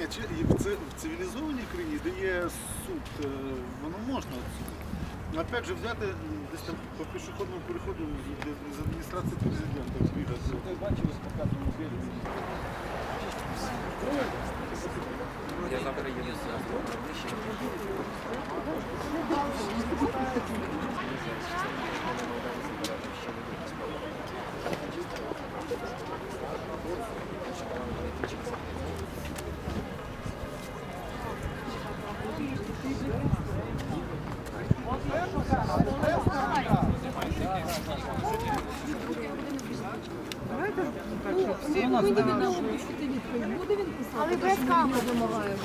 Ні, в ци- в цивілізованій країні, де є суд, е, воно можна відсудити. Опять же, взяти десь там по пішохідному переходу з, з адміністрації президента бігати. Я завтра їду з Але без камери вимагаємо.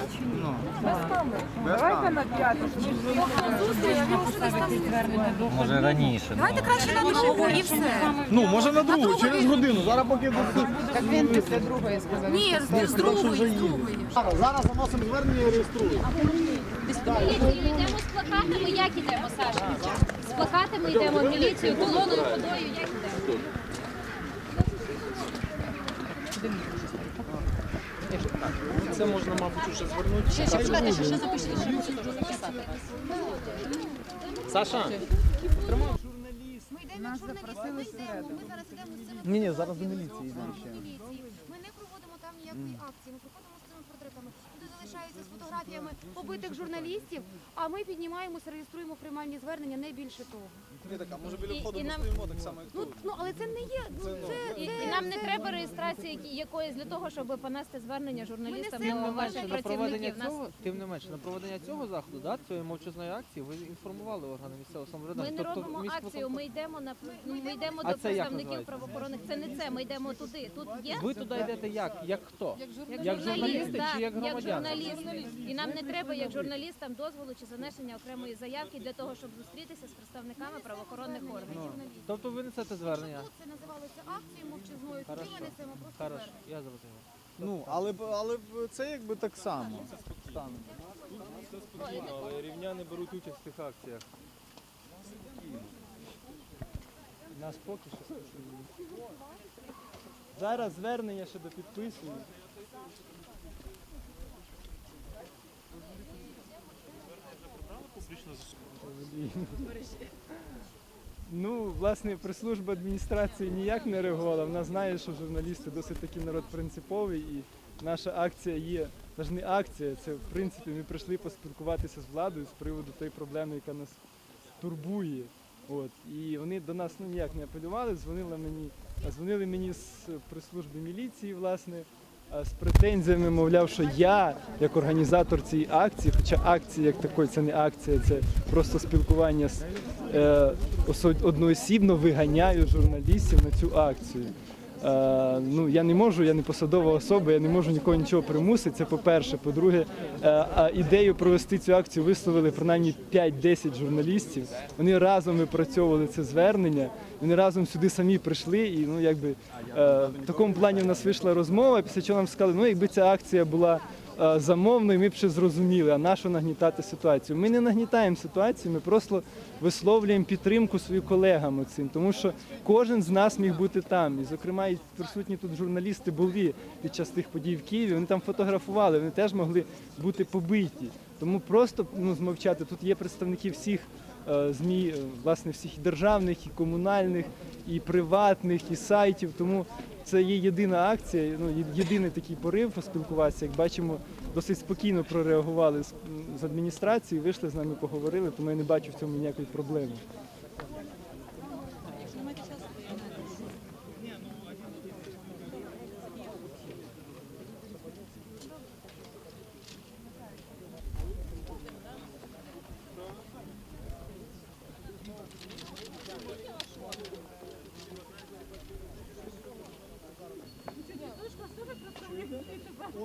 Без камери. Давайте на п'ятницю. Може раніше. Давайте краще на другу і все. Ну, може на другу, через годину. Зараз поки Так він після другої сказав. Ні, з другої, з другої. зараз заносимо звернення і реєструємо. Міліцію йдемо з плакатами, як ідемо, Саша? З плакатами йдемо в міліцію, колоною ходою, як Це можна, мабуть, уже звернути. Ще, ще, чекайте, ще, ще запишіть, ще мусите дуже записати. Саша, Ми йдемо як журналісти, ми йдемо, ми зараз йдемо з Ні, ні, зараз до міліції йдемо ще. Ми не проводимо там ніякої акції, ми проходимо з цими портретами. Люди залишаються з фотографіями побитих журналістів, а ми піднімаємося, реєструємо приймальні звернення, не більше того. Може біля І- входу і ми нам- стоїмо так само, як Ну, тут. ну але це не є. Ну, це, І, це, і нам не треба реєстрації які- якоїсь для того, щоб понести звернення журналістам Ми несемо до ваших на проведення працівників. Нас цього, тим не менше, на проведення цього заходу, да, цієї мовчазної акції, ви інформували органи місцевого ми самоврядування. не Тобто робимо міськвиконком- акцію. Ми йдемо на ми йдемо А до це як представників називається? правоохоронних. Це не це. Ми йдемо туди. Тут є Ви туди йдете як? Як хто? як, журналісти чи як громадяни? журналісти. І нам не треба як журналістам дозволу чи занесення окремої заявки для того, щоб зустрітися з представниками правоохоронних органів. Тобто ви несете звернення? Тут це називалося акцією мовчазною, туди Хорошо. ми несемо просто Хорошо, звернення. я зрозумів. Ну, але, б- але б це якби так само. стане. Але рівняни беруть участь в цих акціях. Нас поки що Зараз звернення ще допідписують. Ну, власне, прес-служба адміністрації ніяк не реагувала. Вона знає, що журналісти досить таки народ принциповий, і наша акція є, це ж не акція, це в принципі ми прийшли поспілкуватися з владою з приводу тієї проблеми, яка нас турбує. От. І вони до нас ну, ніяк не апелювали, дзвонили мені, дзвонили мені з прес-служби міліції, власне, з претензіями, мовляв, що я, як організатор цієї акції, хоча акція як такої, це не акція, це просто спілкування з е, одноосібно виганяю журналістів на цю акцію. Е, ну, я не можу, я не посадова особа, я не можу нікого нічого примусити. Це по-перше. По-друге, е, ідею провести цю акцію висловили принаймні 5-10 журналістів. Вони разом випрацьовували це звернення, вони разом сюди самі прийшли. І ну, якби, е, в такому плані в нас вийшла розмова, після чого нам сказали, ну якби ця акція була замовною, ми б ще зрозуміли, а нащо нагнітати ситуацію. Ми не нагнітаємо ситуацію, ми просто висловлюємо підтримку своїм колегам цим, тому що кожен з нас міг бути там. І, зокрема, і присутні тут журналісти були під час тих подій в Києві. Вони там фотографували, вони теж могли бути побиті. Тому просто ну, змовчати. Тут є представники всіх е, ЗМІ, е, власне, всіх і державних, і комунальних, і приватних, і сайтів. Тому це є єдина акція, ну єдиний такий порив поспілкуватися. Як бачимо, досить спокійно прореагували з адміністрації, вийшли з нами, поговорили, тому я не бачу в цьому ніякої проблеми.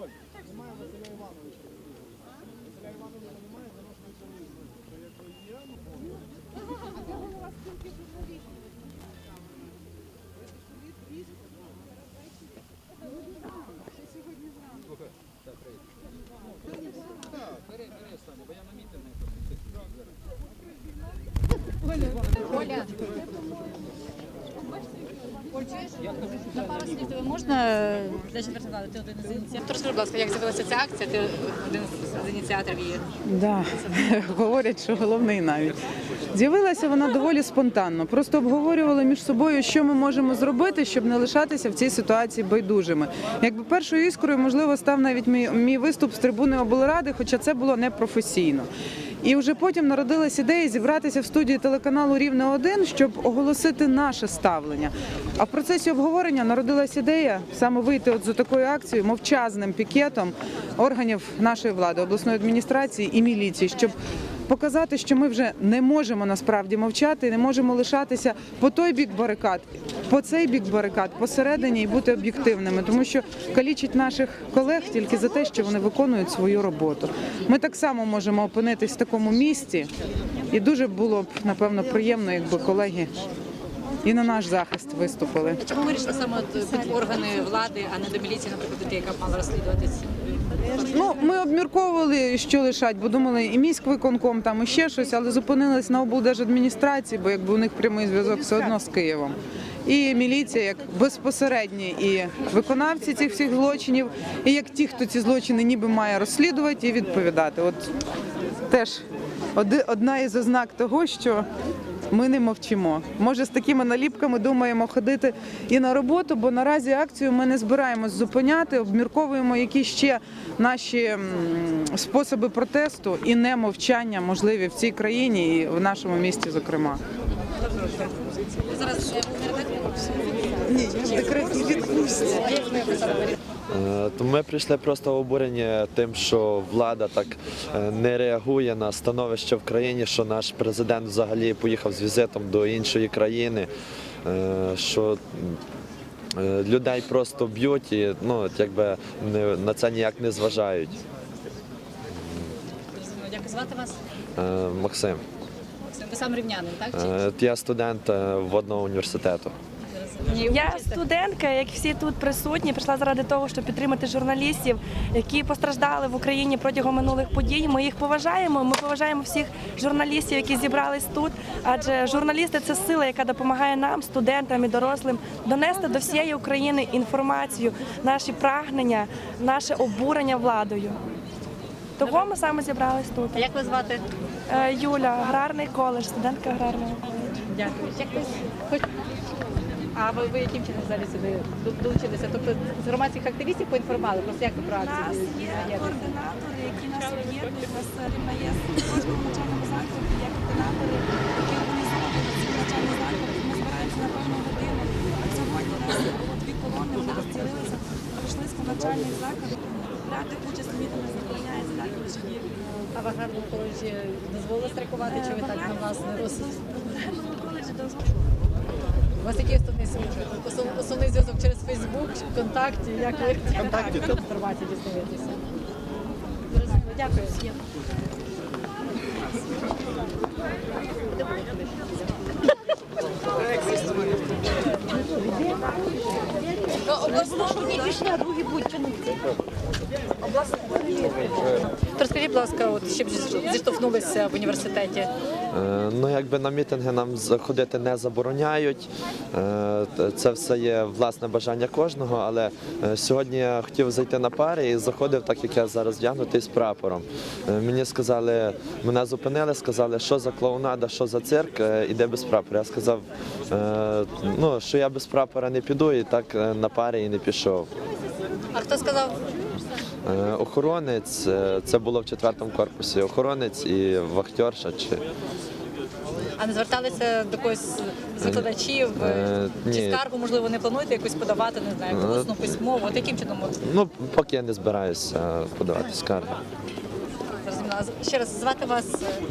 Оль, немає Василя Івановича. Василя Івановича немає, воно ж не полізно. То якщо є, ну А де у вас тільки журналістів? Оля, Оля, можна э, для четвертої влади? Ти один із ініціаторів. Розкажи, будь ласка, як з'явилася ця акція? Ти один з ініціаторів її. Да, говорять, що головний навіть. З'явилася вона доволі спонтанно. Просто обговорювали між собою, що ми можемо зробити, щоб не лишатися в цій ситуації байдужими. Якби першою іскрою, можливо, став навіть мій, мій виступ з трибуни облради, хоча це було непрофесійно. І вже потім народилась ідея зібратися в студії телеканалу Рівне 1 щоб оголосити наше ставлення. А в процесі обговорення народилась ідея саме вийти от з такою акцією, мовчазним пікетом органів нашої влади, обласної адміністрації і міліції, щоб показати, що ми вже не можемо насправді мовчати, не можемо лишатися по той бік барикад, по цей бік барикад, посередині і бути об'єктивними, тому що калічить наших колег тільки за те, що вони виконують свою роботу. Ми так само можемо опинитись в такому місці, і дуже було б напевно приємно, якби колеги і на наш захист виступили. Чому вирішили саме під органи влади, а не до міліції, наприклад, яка мала розслідуватись? Ну, ми обмірковували, що лишать, бо думали і міськвиконком, там і ще щось, але зупинились на облдержадміністрації, бо якби у них прямий зв'язок все одно з Києвом. І міліція як безпосередні і виконавці цих всіх злочинів, і як ті, хто ці злочини ніби має розслідувати і відповідати. От теж одна із ознак того, що ми не мовчимо. Може, з такими наліпками думаємо ходити і на роботу, бо наразі акцію ми не збираємось зупиняти, обмірковуємо, які ще наші способи протесту і не мовчання можливі в цій країні і в нашому місті, зокрема. Зараз е, Е, То ми прийшли просто обурені тим, що влада так е, не реагує на становище в країні, що наш президент взагалі поїхав з візитом до іншої країни, е, що е, людей просто б'ють і ну, якби на це ніяк не зважають. Дякую. Звати вас? Е, Максим, Максим. Ви сам рівнянин, так? Е, я студент е, водного університету. Я студентка, як всі тут присутні, прийшла заради того, щоб підтримати журналістів, які постраждали в Україні протягом минулих подій. Ми їх поважаємо. Ми поважаємо всіх журналістів, які зібрались тут. Адже журналісти це сила, яка допомагає нам, студентам і дорослим, донести до всієї України інформацію, наші прагнення, наше обурення владою. Того ми саме зібрались тут. А як ви звати? Е, Юля, аграрний коледж, студентка аграрного коледжу. Дякую. А ви, ви яким чином взагалі сюди долучилися? Тобто з громадських активістів поінформували? Просто як ви про У нас є координатори, які нас об'єднують. У нас рівна є в кожному навчальному закладі є координатори, які організовують ці навчальні заклади. Ми збираємося на певну годину. Сьогодні у нас було дві колони, вони розділилися, прийшли з навчальних закладів. Брати участь в мітингах забороняється далі лише є. А в аграрному коледжі дозволили страйкувати, чи ви так на вас не роз... В коледжі дозволено. У вас який основний зв'язок? Основ- Основний зв'язок через Фейсбук, ВКонтакті? Як ви ВКонтакті, так. інформацію дізнаєтеся? Зрозуміло, дякую. Розкажіть, будь ласка, от щоб зіштовхнулися в університеті. Е, Ну, якби на мітинги нам заходити не забороняють. Е, Це все є власне бажання кожного. Але е, сьогодні я хотів зайти на пари і заходив, так як я зараз вдягнутий з прапором. Мені сказали, мене зупинили, сказали, що за клоунада, що за цирк, іде без прапора. Я сказав, ну, що я без прапора не піду, і так на парі і не пішов. А хто сказав? Е, Охоронець, е, це було в четвертому корпусі. Охоронець і вахтерша. Чи... А не зверталися до когось з викладачів? Е, Чи ні. скаргу, можливо, не плануєте якусь подавати, не знаю, Е, усну письмову? От яким чином Ну, поки я не збираюся подавати зрозуміла? Ще раз звати вас,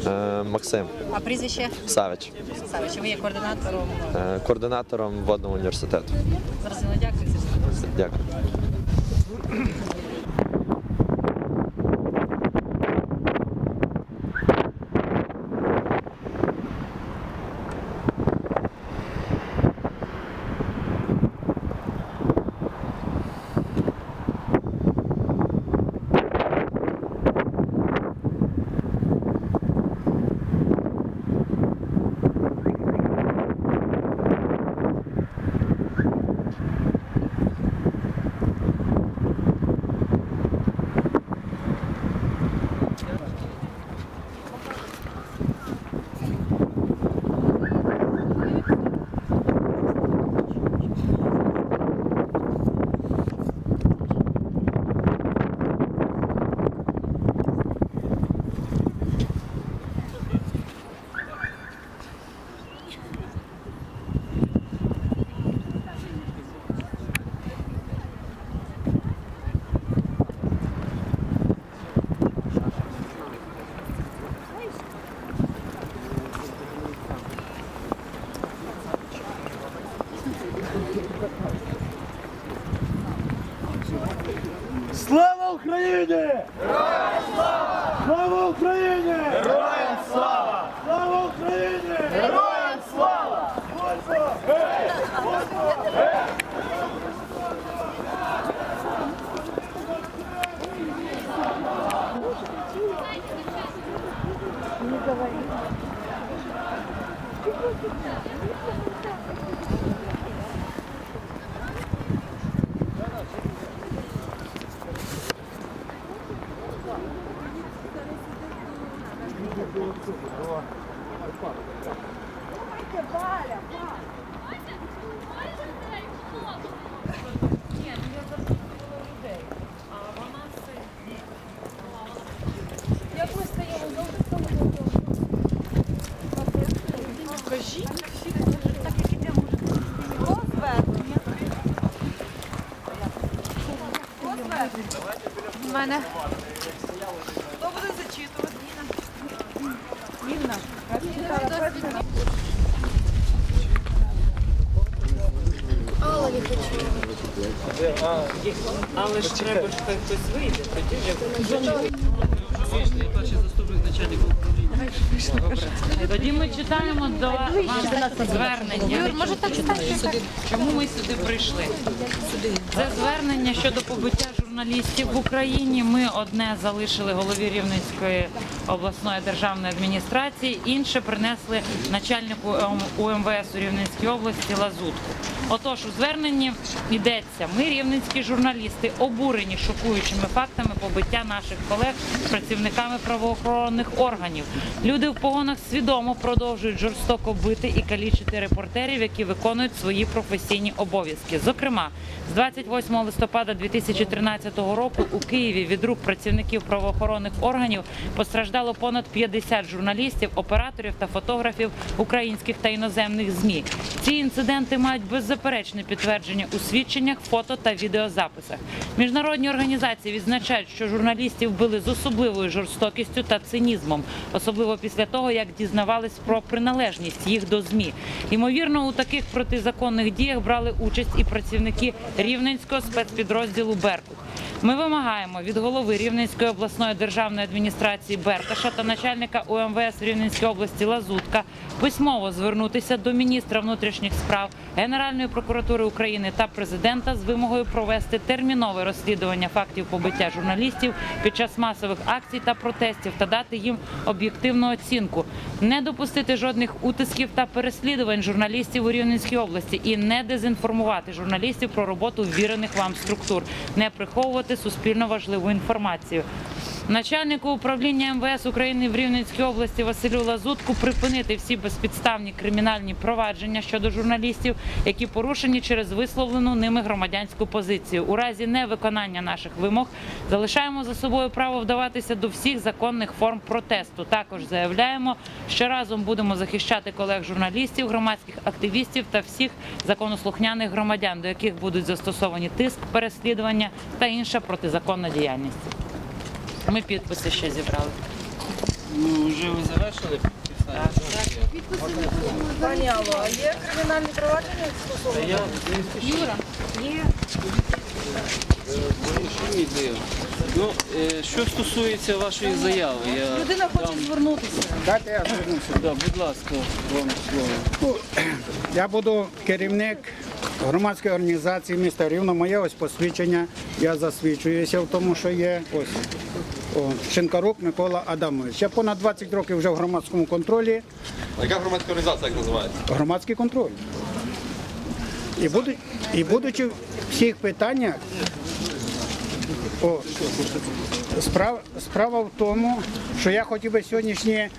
е, Е, Максим а прізвище Савич, Савич, ви є координатором. е, координатором водного університету. Зрозуміло, дякую. Дякую. Türkiye'de! Evet. У мене Але ж треба, що хтось вийде, тоді вже перший заступник начальника управління. Тоді ми читаємо до вам звернення. Юр, може так стати? Чому ми сюди прийшли? Це звернення щодо побиття журналістів в Україні. Ми одне залишили голові Рівненської обласної державної адміністрації, інше принесли начальнику УМВС у Рівненській області Лазутку. Отож, у зверненні йдеться: ми, рівненські журналісти, обурені шокуючими фактами побиття наших колег працівниками правоохоронних органів. Люди в погонах свідомо продовжують жорстоко бити і калічити репортерів, які виконують свої професійні обов'язки. Зокрема, з 28 листопада 2013 року у Києві від рук працівників правоохоронних органів постраждало понад 50 журналістів, операторів та фотографів українських та іноземних змі. Ці інциденти мають беззаперечне підтвердження у свідченнях, фото та відеозаписах. Міжнародні організації відзначають, що журналістів били з особливою жорстокістю та цинізмом, особливо після того, як дізнавались про приналежність їх до змі. Ймовірно, у таких протизаконних діях брали участь і працівники рівненського спецпідрозділу Беркут. Ми вимагаємо від голови Рівненської обласної державної адміністрації Берташа та начальника УМВС Рівненської області Лазутка письмово звернутися до міністра внутрішніх справ, Генеральної прокуратури України та президента з вимогою провести термінове розслідування фактів побиття журналістів під час масових акцій та протестів та дати їм об'єктивну оцінку, не допустити жодних утисків та переслідувань журналістів у Рівненській області і не дезінформувати журналістів про роботу ввірених вам структур, не приховувати суспільно важливу інформацію. Начальнику управління МВС України в Рівненській області Василю Лазутку припинити всі безпідставні кримінальні провадження щодо журналістів, які порушені через висловлену ними громадянську позицію. У разі невиконання наших вимог залишаємо за собою право вдаватися до всіх законних форм протесту. Також заявляємо, що разом будемо захищати колег журналістів, громадських активістів та всіх законослухняних громадян, до яких будуть застосовані тиск, переслідування та інша протизаконна діяльність. Ми підписи ще зібрали. Ну, вже ви завершили підписання? Пані Алло, а є кримінальні провадження Та я. Юра, є. ідею. Ну, е, що стосується вашої заяви, я Людина хоче звернутися. Дайте я звернуся. Да, будь ласка, вам слово. Я буду керівник громадської організації міста Рівно. Моє ось посвідчення. Я засвідчуюся в тому, що є ось о, Шинкарук Микола Адамович. Я понад 20 років вже в громадському контролі. А Яка громадська організація як називається? Громадський контроль. І, буду, і будучи в всіх питаннях, о, справа, справа в тому, що я хотів би сьогоднішнє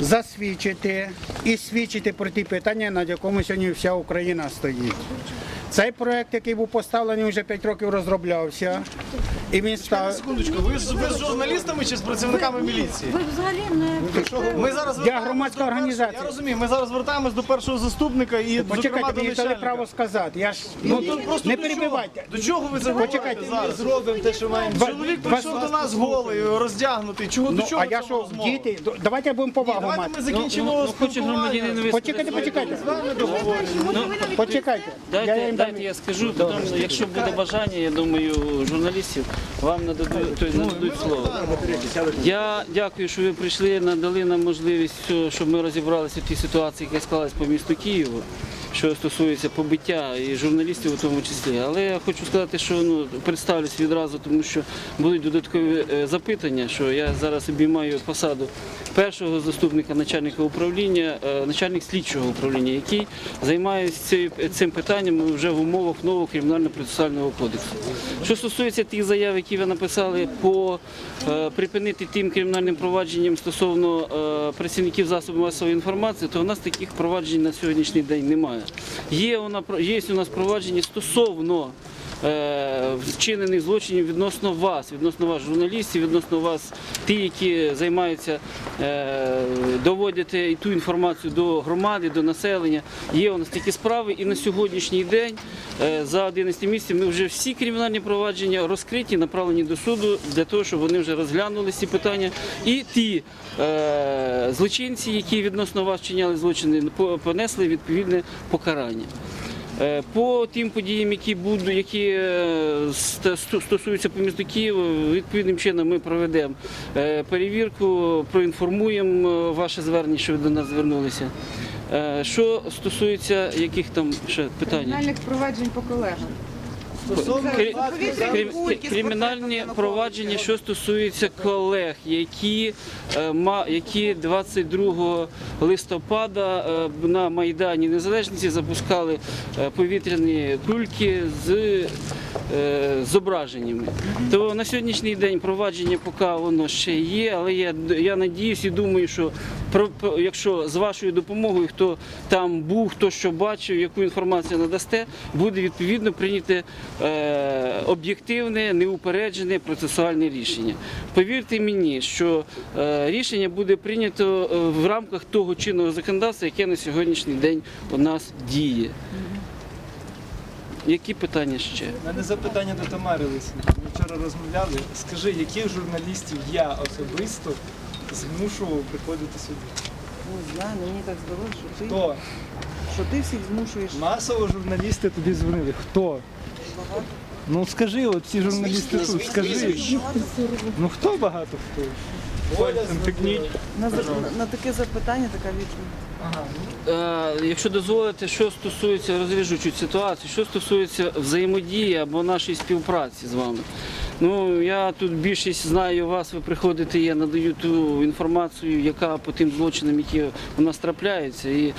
засвідчити і свідчити про ті питання, над якими сьогодні вся Україна стоїть. Цей проект, який був поставлений, вже 5 років розроблявся. І він став. Секундочку, ви з, ви з журналістами чи з працівниками міліції? Ви взагалі не Ми зараз Я громадська організація. Я розумію, ми зараз звертаємось до першого заступника і зокрема Почекайте, до мені дали начальника. право сказати. Я ж Ну, ну, то просто не до чого? перебивайте. До чого ви це Почекайте, зараз? Зробимо те, що маємо. Чоловік прийшов до нас голий, роздягнутий. Чого Ну, до чого а я ця що, розмова? діти? Давайте будемо повагу Давайте мати. ми закінчимо Ну, ну, хоче громадянин спілкування. Почекайте, почекайте. Почекайте. Я Дайте, їм дайте я скажу, потім, якщо буде бажання, я думаю, журналістів, вам нададуть, нададуть слово. Я дякую, що ви прийшли, надали нам можливість, щоб ми розібралися в тій ситуації, яка склалась по місту Києву, що стосується побиття і журналістів у тому числі. Але я хочу сказати, що ну, представлюсь відразу, тому що будуть додаткові е, запитання, що я зараз обіймаю посаду першого заступника начальника управління, е, начальник слідчого управління, який займається цим питанням вже в умовах нового кримінально-процесуального кодексу. Що стосується тих заяв, які ви написали по е, припинити тим кримінальним провадженням стосовно е, працівників засобів масової інформації, то у нас таких проваджень на сьогоднішній день немає. Є, вона, є у нас провадження стосовно вчинених злочинів відносно вас, відносно вас, журналістів, відносно вас, ті, які займаються, е, доводити і ту інформацію до громади, до населення. Є у нас такі справи, і на сьогоднішній день е, за 11 місяців ми вже всі кримінальні провадження розкриті, направлені до суду для того, щоб вони вже розглянули ці питання. І ті е, злочинці, які відносно вас вчиняли злочини, понесли відповідне покарання. Е, По тим подіям, які будуть, які е, стосуються по Києва, відповідним чином ми проведемо е, перевірку, проінформуємо ваше звернення, що ви до нас звернулися. Що стосується яких там ще питань? Кримінальних проваджень по колегам. Кри- кри- Кримінальні провадження, що стосується колег, які, е, ма- які 22 листопада е, на Майдані Незалежності запускали е, повітряні кульки з е, зображеннями. То на сьогоднішній день провадження поки воно ще є, але я, я надіюсь і думаю, що якщо з вашою допомогою, хто там був, хто що бачив, яку інформацію надасте, буде відповідно прийняте е, об'єктивне, неупереджене процесуальне рішення. Повірте мені, що е, рішення буде прийнято е, в рамках того чинного законодавства, яке на сьогоднішній день у нас діє. Які питання ще? У мене запитання до Тамари Лисенко. Ми вчора розмовляли. Скажи, яких журналістів я особисто змушував приходити сюди? Я, мені так здалося, що ти, Хто? що ти всіх змушуєш. Масово журналісти тобі дзвонили. Хто? Ну скажи, от ці журналісти тут, скажи. Ну хто багато хто? На, на таке запитання така відповідь. Е, Якщо дозволите, що стосується, розв'яжу цю ситуацію, що стосується взаємодії або нашої співпраці з вами. Ну, я тут більшість знаю вас, ви приходите, я надаю ту інформацію, яка по тим злочинам, які у нас трапляються. І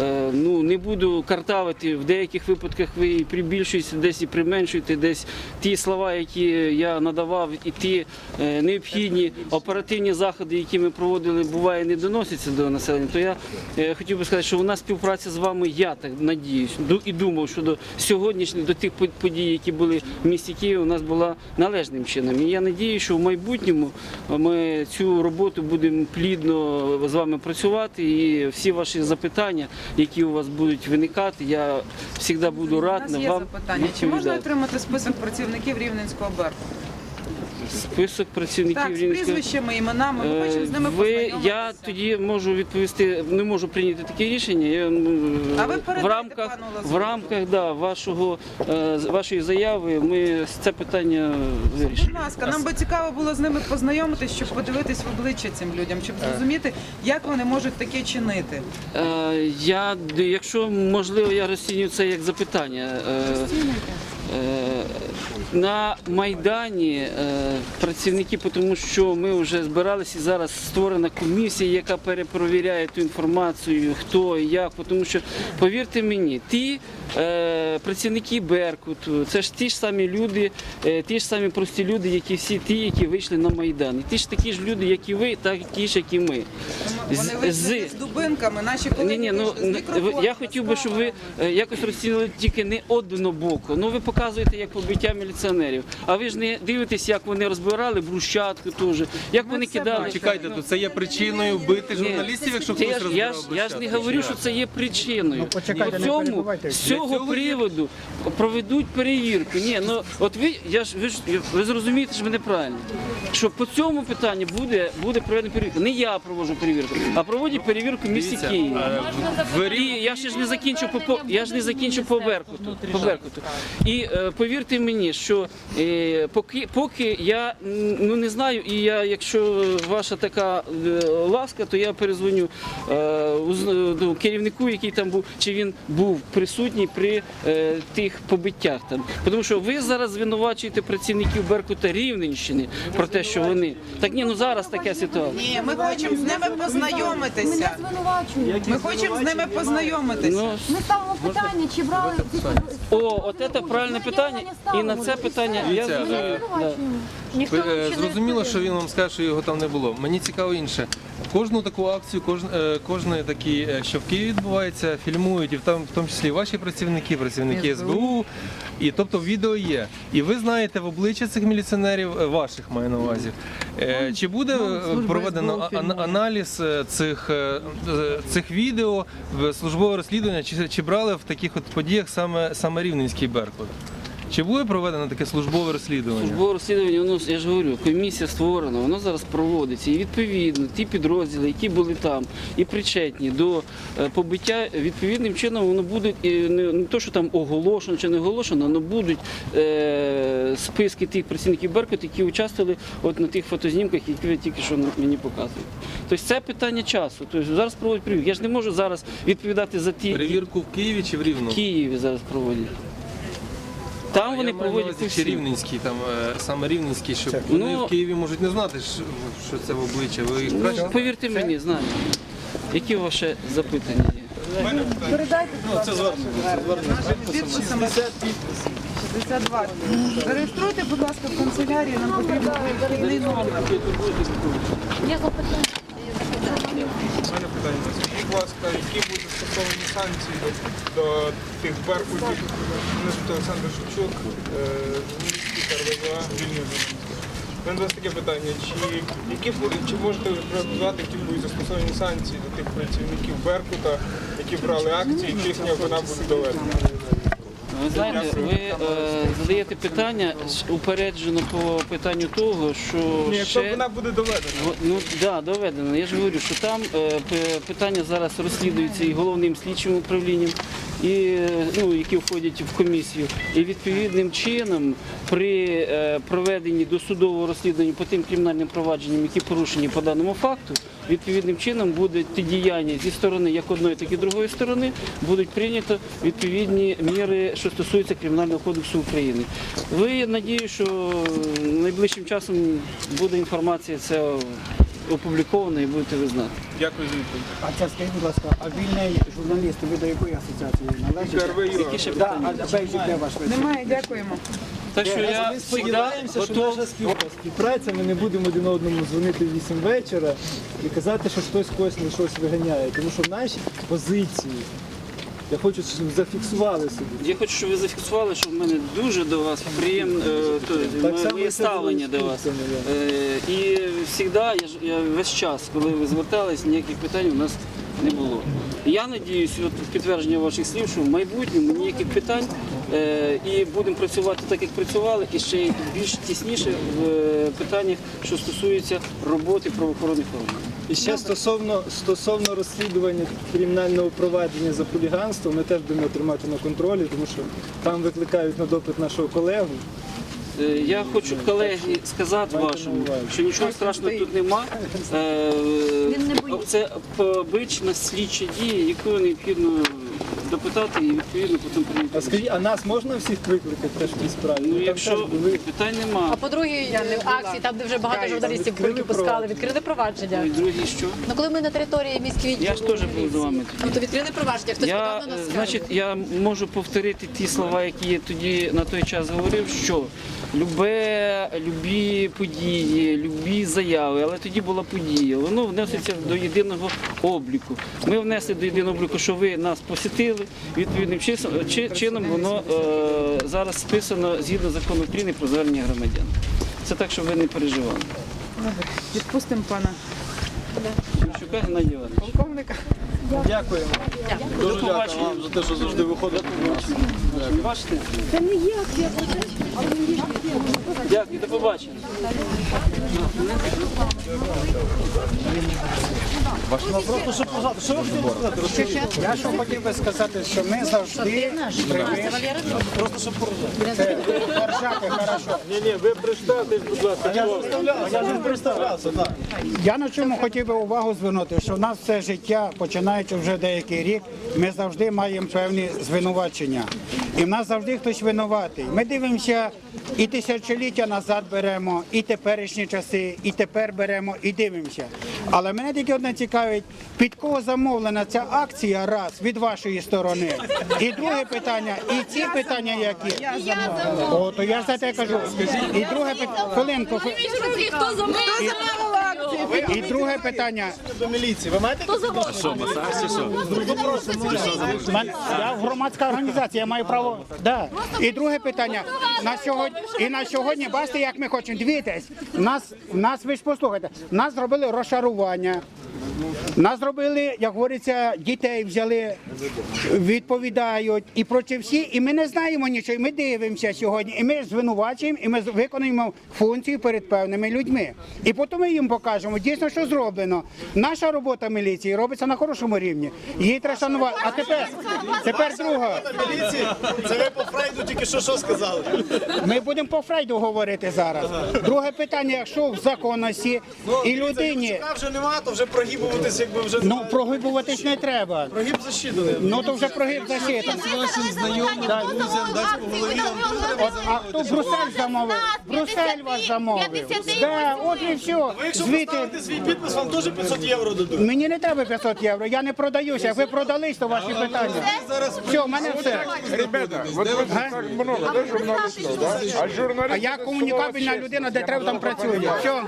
е, ну, не буду картавити, в деяких випадках ви і прибільшуєте, десь і применшуєте, десь ті слова, які я надавав, і ті е, необхідні оперативні заходи, які ми проводили, буває, не доносяться до населення. То я е, хотів би сказати, що у нас співпраця з вами, я так надіюсь, і думав, що до сьогоднішніх, до тих по- подій, які були в місті Києві, у нас була належним чином. І я надію, що в майбутньому ми цю роботу будемо плідно з вами працювати. І всі ваші запитання, які у вас будуть виникати, я завжди буду У рад нас на є вам запитання. Чи можна отримати список працівників Рівненського Берку? Список працівників Так, з Рівненської прізвищами, іменами. Ми Е, хочемо з ними ви, познайомитися. я тоді можу відповісти, не можу прийняти таке рішення. Я, ну, А ви в передайте рамках, пану в рамках да, вашого, е, з- вашої заяви ми це питання вирішимо. Будь ласка, нам би цікаво було з ними познайомитись, щоб подивитись в обличчя цим людям, щоб зрозуміти, як вони можуть таке чинити. Е, Я, якщо можливо, я розцінюю це як запитання. Е, е, На Майдані е, працівники, тому що ми вже збиралися і зараз створена комісія, яка перепровіряє ту інформацію, хто і як. Тому що, повірте мені, ті е, працівники Беркуту, це ж ті ж самі люди, е, ті ж самі прості люди, які всі ті, які вийшли на Майдан. І ті ж такі ж люди, як і ви, такі ж, як і ми. Вони З- вийшли з дубинками, наші колеги ні, ні, ну з мікрофоном. я хотів би, щоб ви е, якось розцінили тільки не однобоко. Ну ви показуєте як побиття міліціонерів. А ви ж не дивитесь, як вони розбирали брусчатку теж, як вони кидали. Чекайте, то це є причиною бити журналістів, якщо хтось я, я, ж, розбирав я ж не говорю, що це є причиною. Ну, По цьому, з цього приводу проведуть перевірку. Ні, ну от ви, я ж, ви, ж, ви зрозумієте ж мене правильно, що по цьому питанню буде, буде проведена перевірка. Не я проводжу перевірку, а проводять перевірку в місті Києві. е, І я ще ж не закінчив по, я ж не закінчив по Беркуту. По Беркуту. І е, повірте мені, що е, поки, поки я ну не знаю, і я, якщо ваша така е, ласка, то я перезвоню е, уз- до керівнику, який там був, чи він був присутній при е, тих побиттях там. Тому що ви зараз звинувачуєте працівників Беркута Рівненщини про те, що вони так ні, ну зараз така ситуація. Ні, ми хочемо з ними познайомитися. Ми хочемо з ними познайомитися. Ну, Ми ставимо питання, чи брали о, от це правильне питання, і на це питання я Дивіться, зрозумів. Да. Ви, е, Зрозуміло, що він вам скаже, що його там не було. Мені цікаво інше. Кожну таку акцію, кожен, е, кожної такі, е, що в Києві відбувається, фільмують, і в там, в тому числі і ваші працівники, працівники СБУ. І тобто відео є. І ви знаєте в обличчя цих міліціонерів, е, ваших маю на увазі. Е, Чи буде е, служба проведено фільмує. аналіз е, цих, е, е, цих відео в службове розслідування, чи, чи брали в таких от подіях саме, саме Рівненський Беркут? Чи буде проведено таке службове розслідування? Службове розслідування, воно я ж говорю, комісія створена, воно зараз проводиться. І відповідно ті підрозділи, які були там і причетні до е, побиття, відповідним чином воно буде не, не то, що там оголошено чи не оголошено, але будуть е, списки тих працівників Беркут, які участвували от на тих фотознімках, які ви тільки що мені показуєте. Тобто це питання часу. Тобто зараз проводять перевірку. Я ж не можу зараз відповідати за ті Перевірку в Києві чи в Рівному? в Києві зараз проводять. Там вони Я проводять чи рівненський, там е, саме рівненський, щоб вони Ну, в Києві можуть не знати, що, що це в обличчя. Ви їх краще Ну, повірте мені, знаю. Які ваші запитання є? Підписами 62. Зареєструйте, будь ласка, в канцелярії, нам потрібен вихідний номер. Є запитання. У мене питання. Будь ласка, які будуть застосовані санкції до, до тих беркутів? Олександр Шевчук, е, журналістський РВВА, вільний. У мене вас таке питання. Чи, які чи можете розказати, які будуть застосовані санкції до тих працівників Беркута, які брали акції, чи їхня вона буде доведена? Ви знаєте, ви е, задаєте питання упереджено по питанню того, що Ні, якщо ще... вона буде доведена. Ну, Ну да, доведено. Я ж говорю, що там е, п- питання зараз розслідується і головним слідчим управлінням, і ну, які входять в комісію. І відповідним чином при е, проведенні досудового розслідування по тим кримінальним провадженням, які порушені по даному факту, відповідним чином будуть ті діяння зі сторони як одної, так і другої сторони, будуть прийнято відповідні міри, що стосуються кримінального кодексу України. Ви надію, що найближчим часом буде інформація ця опублікована і будете ви знати. Дякую за відповідь. А це скажіть, будь ласка, а вільний журналіст, ви до якої асоціації належите? Які ще Да, питання? а бейджик де ваш висить? Немає, дякуємо. Так що я Ми завжди сподіваємося, що готов. наша спів- співпраця, ми не будемо один одному дзвонити в 8 вечора і казати, що хтось когось на щось виганяє. Тому що наші позиції, я хочу, щоб зафіксували собі. Я хочу, щоб ви зафіксували, що в мене дуже до вас приємне е, то, Так само моє ставлення до вас. Е, І завжди, я, ж- я весь час, коли ви звертались, ніяких питань у нас не було. Я надіюсь, от підтвердження ваших слів, що в майбутньому ніяких питань е, і будемо працювати так, як працювали, і ще більш тісніше в е, питаннях, що стосуються роботи правоохоронних органів. І ще стосовно, стосовно розслідування кримінального провадження за хуліганство, ми теж будемо тримати на контролі, тому що там викликають на допит нашого колегу. Е, Я хочу колеги сказати вашому, що нічого страшного тут нема. Е. Це обична слідча дія, яку необхідно допитати і відповідно потім А скажіть, а нас можна всіх викликати теж в цій справі? Ну, Там якщо були- питань нема, А по другій акції, там де вже багато журналістів відкрили кульки пускали, провадження. відкрили провадження. і другі що? Ну коли ми на території міськвідділу, Я ж теж був з вами ну то відкрили провадження, хтось Я, подав на е, нас значить, я можу повторити ті слова, які я тоді на той час говорив, що любе, любі події, любі заяви, але тоді була подія, воно вноситься до єдиного обліку. Ми внесли до єдиного обліку, що ви нас посітили, відповідним чином воно е, зараз списано згідно закону України про звернення громадян. Це так, щоб ви не переживали. Відпустимо пана Шукай Геннадій Іванович. полковника. Дякуємо. До побачення. за те, що завжди виходите. Бачите? Дякую, до побачення. Я що хотів би сказати, що ми завжди Просто щоб це держати хорошо. Ні, ні, ви представтесь, будь ласка. Я ж я ж представлявся, так. Я на чому хотів би увагу звернути, що в нас все життя, починаючи вже деякий рік, ми завжди маємо певні звинувачення. І в нас завжди хтось винуватий. Ми дивимося і тисячоліття назад беремо, і теперішні часи, і тепер беремо, і дивимося. Але мене тільки одне цікавить, під кого замовлена ця акція раз від вашої сторони. І друге питання, і ці питання які? О, то я ж за те кажу. І друге питання, хвилинку. хвилинку. Хто замовив? І друге питання. До міліції. Ви маєте Що, Мен- Я громадська організація, я маю право. Да. І друге питання. На сьогодні, і на сьогодні, бачите, як ми хочемо. Дивіться, нас, нас ви ж послухайте, нас зробили розшарування. Нас зробили, як говориться, дітей взяли, відповідають і проти всі, і ми не знаємо нічого. і Ми дивимося сьогодні, і ми звинувачуємо, і ми виконуємо функцію перед певними людьми. І потім ми їм покажемо дійсно, що зроблено. Наша робота міліції робиться на хорошому рівні. Її треба шанувати. А тепер, тепер друга. міліції? Це ви по Фрейду тільки що що сказали? Ми будемо по Фрейду говорити зараз. Друге питання, якщо в законності і людині. Вже нема, то вже прогибуватись, якби вже Ну, прогибуватись не треба. прогиб защитаний. Ну то вже прогиб засчитаний. Вашим знайомим, друзям дасть по голові. А хто Брусель замовив? Брусель вас замовив. Да, от і все. Ви якщо Звідти поставите свій підпис, вам теж 500 євро дадуть. мені не треба 500 євро, я не продаюся. Як ви продались, то ваші питання. Все, в мене все. Ребята, вот вы так много, да, журналистов, да? А журналисты... А я комунікабельна людина, де треба там працюю. Все.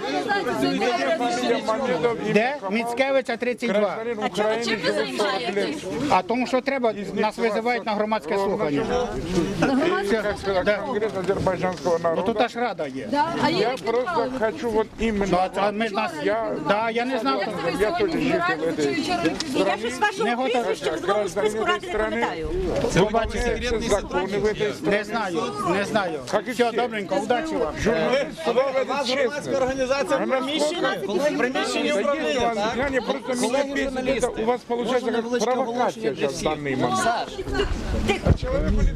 Де? Міцкевича 32. А чим ви займаєтесь? А тому що треба, нас визивають на громадське слухання. Как сказать, Да. Конгресс азербайджанского Ну тут народа. аж рада є. Я просто хочу вот Ну, именно... а це ми ж нас, Я, да, я не знав. я тоже житель этой Не готовий. гражданин этой страны. Ви бачите, Выполняются законы в этой стране. не знаю, не знаю. Все, добренько, удачі вам. Журналист сюда в этот Громадська честно. організація А приміщення, насколько- приміщення Да управління, есть у вас- так? Я не просто мені бесит, это у вас получается как провокация сейчас в данный момент. А не